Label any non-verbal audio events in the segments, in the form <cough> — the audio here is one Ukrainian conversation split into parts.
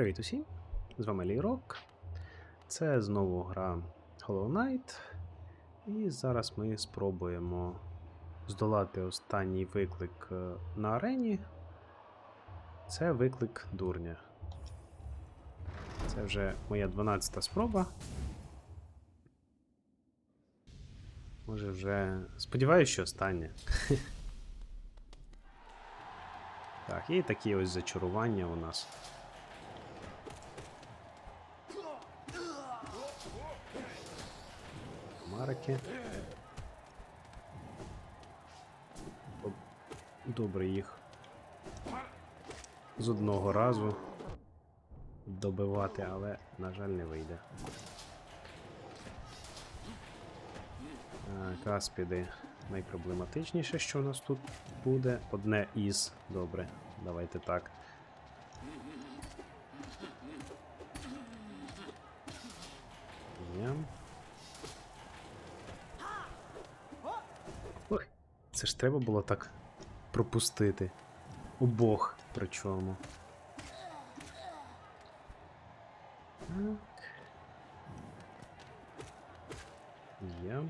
Привіт усім! З вами Лірок. Це знову гра Hollow Knight. І зараз ми спробуємо здолати останній виклик е, на арені. Це виклик дурня. Це вже моя 12-та спроба. Може вже. Сподіваюся, що остання. <laughs> Так, і такі ось зачарування у нас. Марики. Добре їх з одного разу добивати, але, на жаль, не вийде. Так, аспіди найпроблематичніше, що у нас тут буде. Одне із. Добре, давайте так. Це ж треба було так пропустити. Обох причому. Є.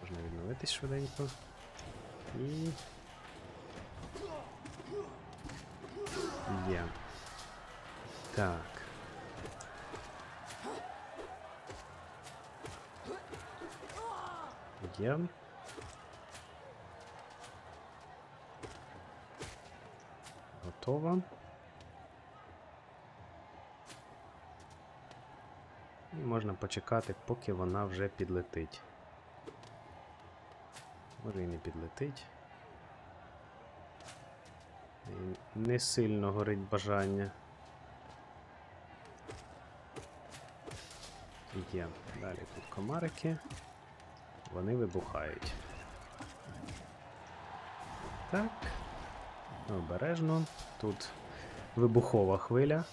Можна відновитись швиденько. І. Є. Так. Є. Готово. І можна почекати, поки вона вже підлетить. Може і не підлетить. І не сильно горить бажання. Є. Далі тут комарики. Вони вибухають. Так. Обережно. Тут вибухова хвиля.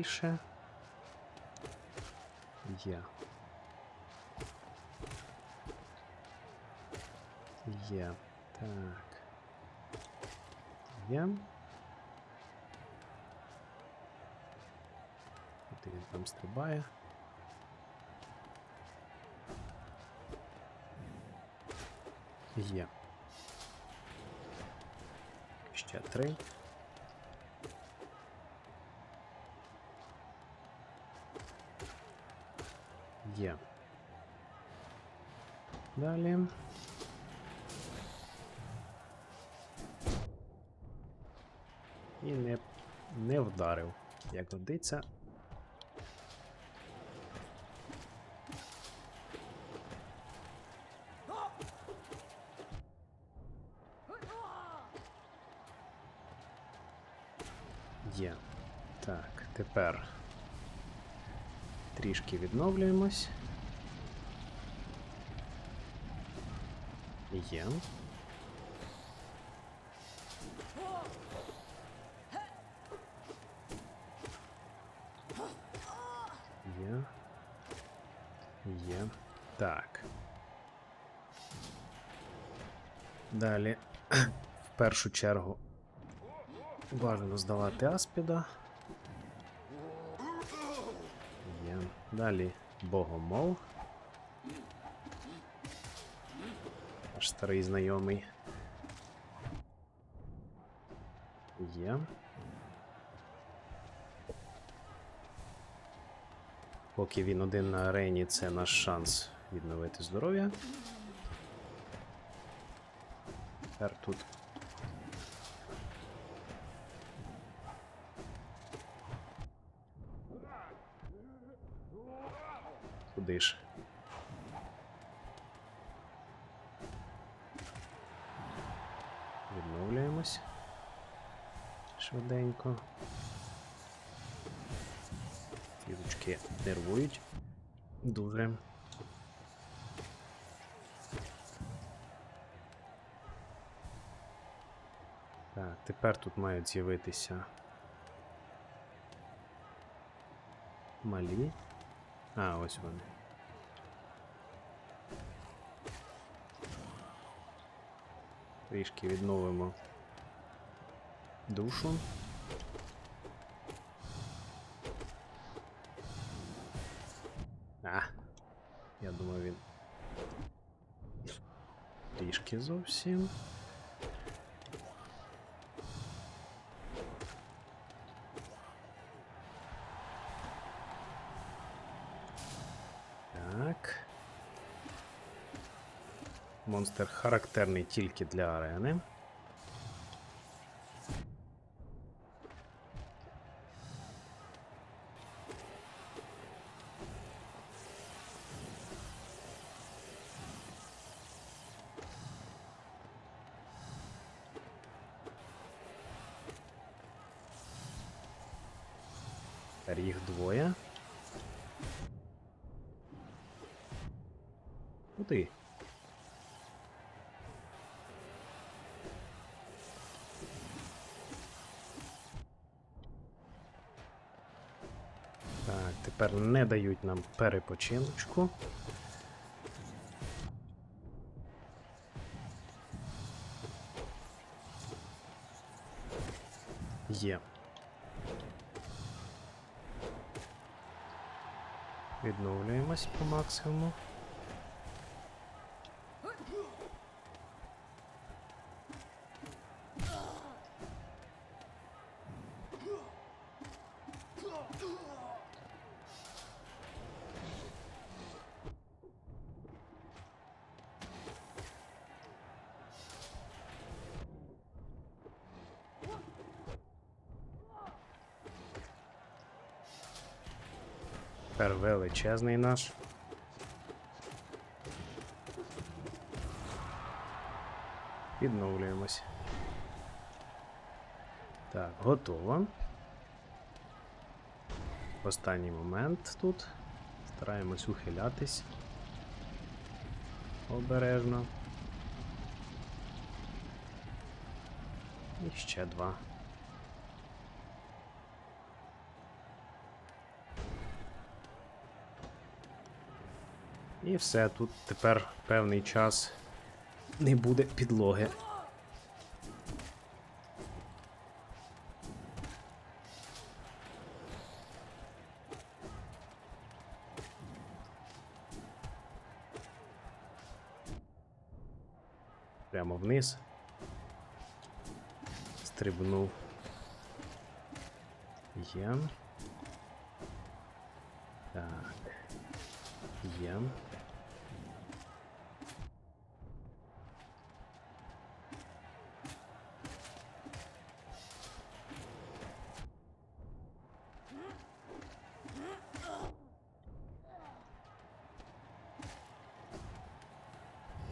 більше. Є. Є. Так. Є. От він там стрибає. Є. Ще три. Є. Далі. І не, не вдарив, як годиться. Є. Так, тепер трішки відновлюємось. Є. Є. Є. Так. Далі, <clears throat> в першу чергу, бажано здавати аспіда. Є. Далі богомол. Наш старий знайомий. Є. Поки він один на арені, це наш шанс відновити здоров'я. Тепер тут. Куди ж? Відновлюємось. Швиденько. Фізочки нервують. Дуже. Так, тепер тут мають з'явитися. Малі. А, ось вони. Трішки відновимо душу. А, я думаю, він. Трішки зовсім. Монстр характерний тільки для арени. Так, тепер не дають нам перепочиночку. Є. Відновлюємось по максимуму. Тепер величезний наш. Відновлюємось. Так, готово. Останній момент тут. Стараємось ухилятись. Обережно. І ще два. І все, тут тепер певний час не буде підлоги. Прямо вниз. Стрибнув. Є. Так. Є.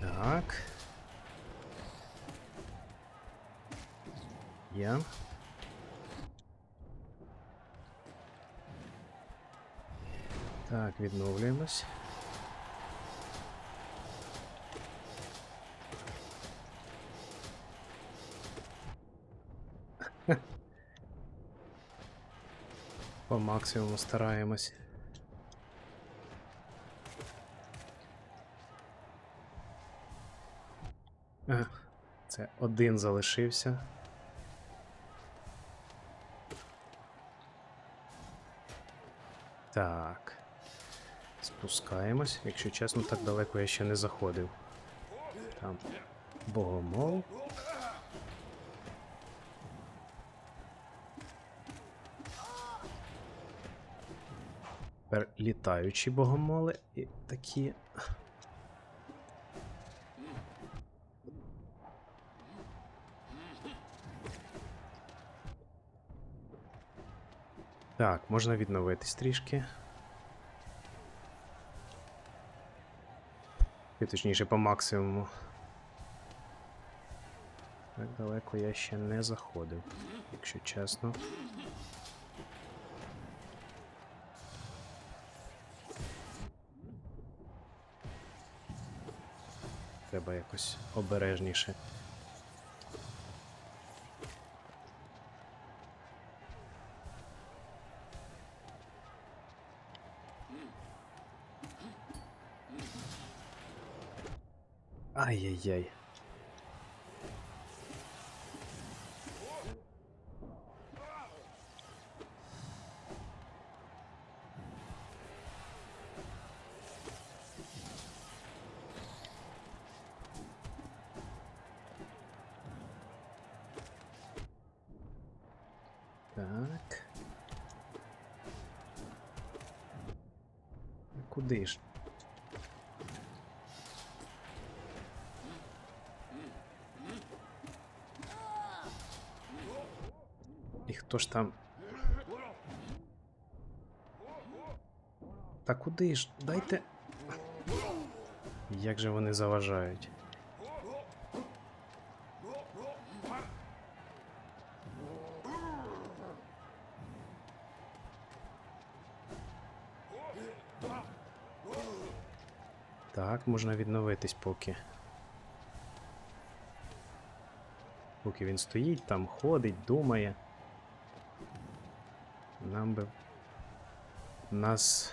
Так. Є. Так, відновлюємось. По максимуму стараємось. Це один залишився. Так. Спускаємось. Якщо чесно, так далеко я ще не заходив. Там богомол. Тепер літаючі богомоли і такі. Так, можна відновитись трішки. І точніше по максимуму. Так далеко я ще не заходив, якщо чесно. Треба якось обережніше. Ай-яй-яй. Так. Куди ж? Хто ж там? Та куди ж? Дайте. Як же вони заважають? Так, можна відновитись поки. Поки він стоїть, там ходить, думає. Нам би. Нас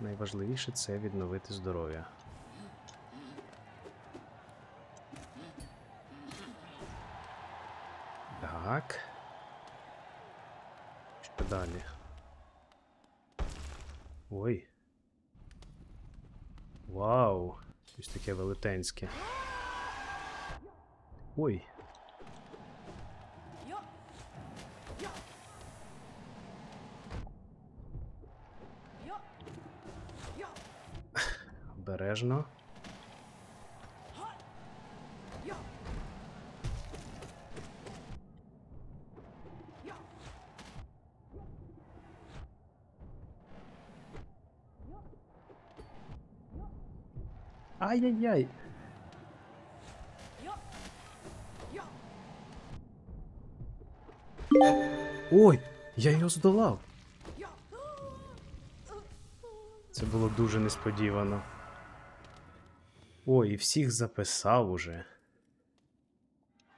найважливіше це відновити здоров'я. Так. Що далі? Ой. Вау! Щось таке велетенське. Ой. Обережно. Ай-яй-яй. Ой, я його здолав. Це було дуже несподівано. Ой, і всіх записав уже.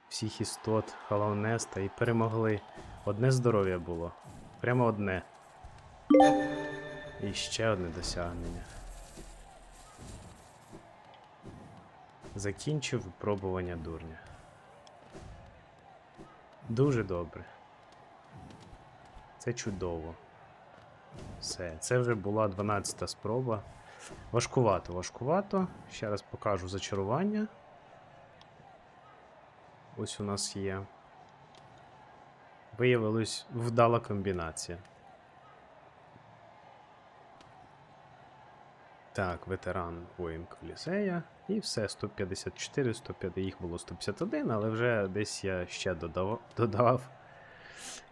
Всіх істот Халаунеста і перемогли. Одне здоров'я було. Прямо одне. І ще одне досягнення. Закінчив випробування дурня. Дуже добре. Це чудово. Все, це вже була 12 спроба. Важкувато, важкувато. Ще раз покажу зачарування. Ось у нас є. Виявилась вдала комбінація. Так, ветеран воїн Колізея. І все, 154, 150, їх було 151, але вже десь я ще додав. додав.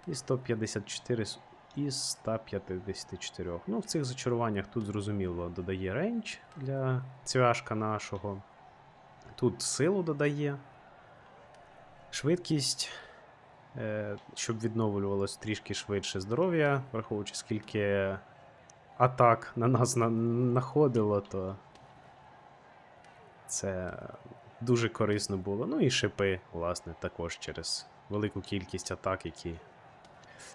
І 154 с- із 154. Ну, в цих зачаруваннях тут зрозуміло додає рейндж для цвяшка нашого. Тут силу додає. Швидкість, е, щоб відновлювалось трішки швидше здоров'я, враховуючи скільки атак на нас находило, то це дуже корисно було. Ну і шипи, власне, також через велику кількість атак, які,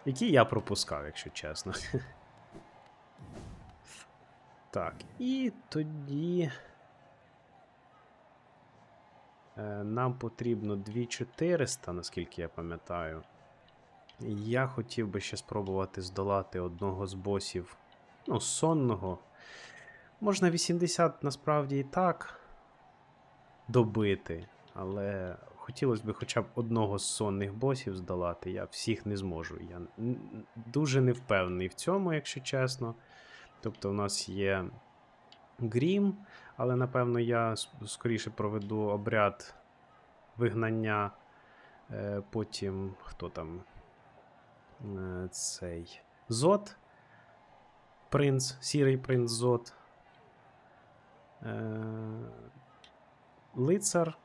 які я пропускав, якщо чесно. Так, і тоді. Е, Нам потрібно 2400, наскільки я пам'ятаю. Я хотів би ще спробувати здолати одного з босів, ну, сонного. Можна 80 насправді і так добити, але хотілося б хоча б одного з сонних босів здолати. Я всіх не зможу. Я дуже не впевнений в цьому, якщо чесно. Тобто, у нас є Грім, але напевно я скоріше проведу обряд вигнання. Е, потім хто там? Е, цей Зод. Принц, сірий принц Зод. Е, лицар,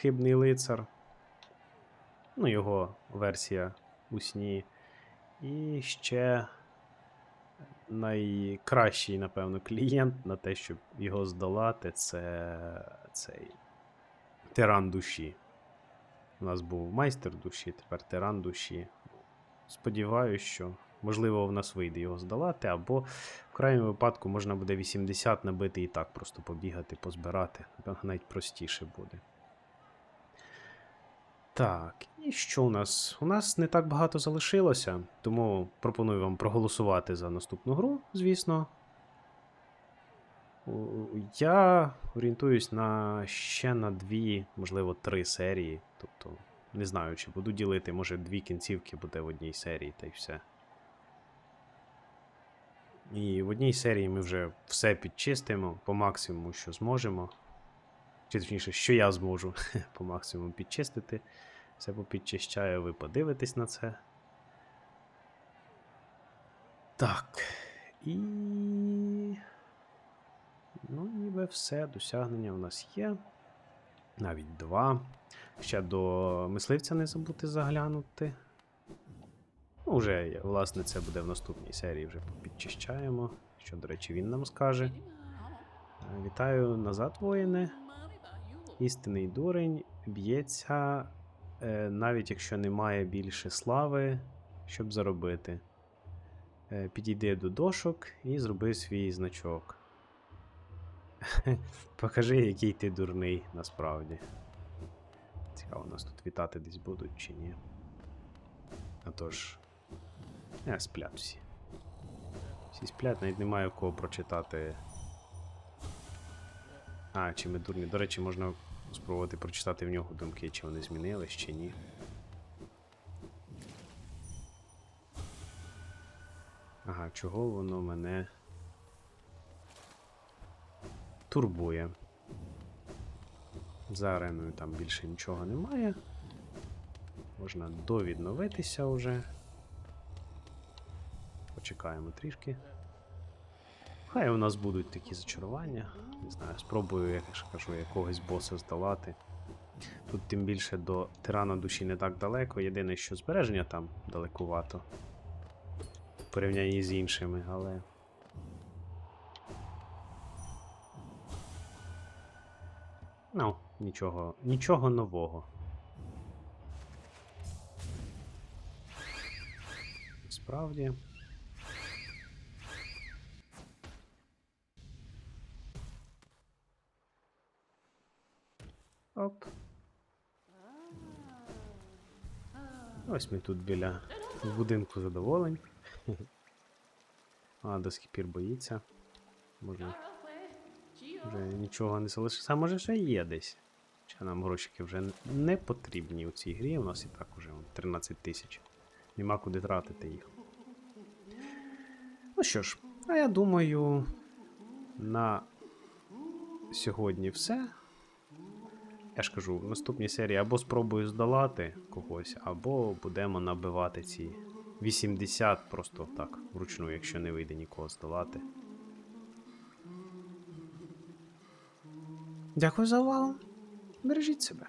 хибний лицар. Ну, його версія у сні. І ще найкращий, напевно, клієнт на те, щоб його здолати, це цей тиран душі. У нас був майстер душі, тепер тиран душі. Сподіваюсь, що можливо в нас вийде його здолати, або в крайньому випадку можна буде 80 набити і так просто побігати, позбирати. Напевно, навіть простіше буде. Так, і що у нас? У нас не так багато залишилося, тому пропоную вам проголосувати за наступну гру, звісно. Я орієнтуюсь на ще на дві, можливо, три серії. Тобто, не знаю, чи буду ділити, може, дві кінцівки буде в одній серії, та й все. І в одній серії ми вже все підчистимо по максимуму, що зможемо. Чи точніше, що я зможу <laughs> по максимуму підчистити. Все попідчищаю, ви подивитесь на це. Так. І. Ну, ніби все, досягнення у нас є. Навіть два. Ще до мисливця не забути заглянути. Ну, вже, власне, це буде в наступній серії, вже підчищаємо. Що, до речі, він нам скаже. Вітаю назад, воїни. Істинний дурень б'ється, навіть якщо немає більше слави, щоб заробити. Е, Підійди до дошок і зроби свій значок. <laughs> Покажи, який ти дурний насправді. Цікаво, нас тут вітати десь будуть чи ні. А то ж. Не, сплять всі. Всі сплять, навіть немає у кого прочитати. А, чи ми дурні. До речі, можна спробувати прочитати в нього думки, чи вони змінились, чи ні. Ага, чого воно мене турбує. За ареною там більше нічого немає. Можна довідновитися вже. Почекаємо трішки. Хай у нас будуть такі зачарування. Не знаю, спробую, як я ж кажу, якогось боса здолати. Тут тим більше до тирана душі не так далеко. Єдине, що збереження там далекувато. В порівнянні з іншими, але. Ну, нічого, нічого нового. Справді. Ось ми тут біля будинку задоволень. <laughs> А, до сих боїться. Можна. Вже нічого не залишиться. А може ще є десь. Чи нам грошики вже не потрібні у цій грі. У нас і так уже 13 тисяч. Нема куди тратити їх. Ну що ж, а я думаю, на сьогодні все. Я ж кажу, в наступній серії або спробую здолати когось, або будемо набивати ці 80 просто так, вручну, якщо не вийде нікого здолати. Дякую за увагу. Бережіть себе.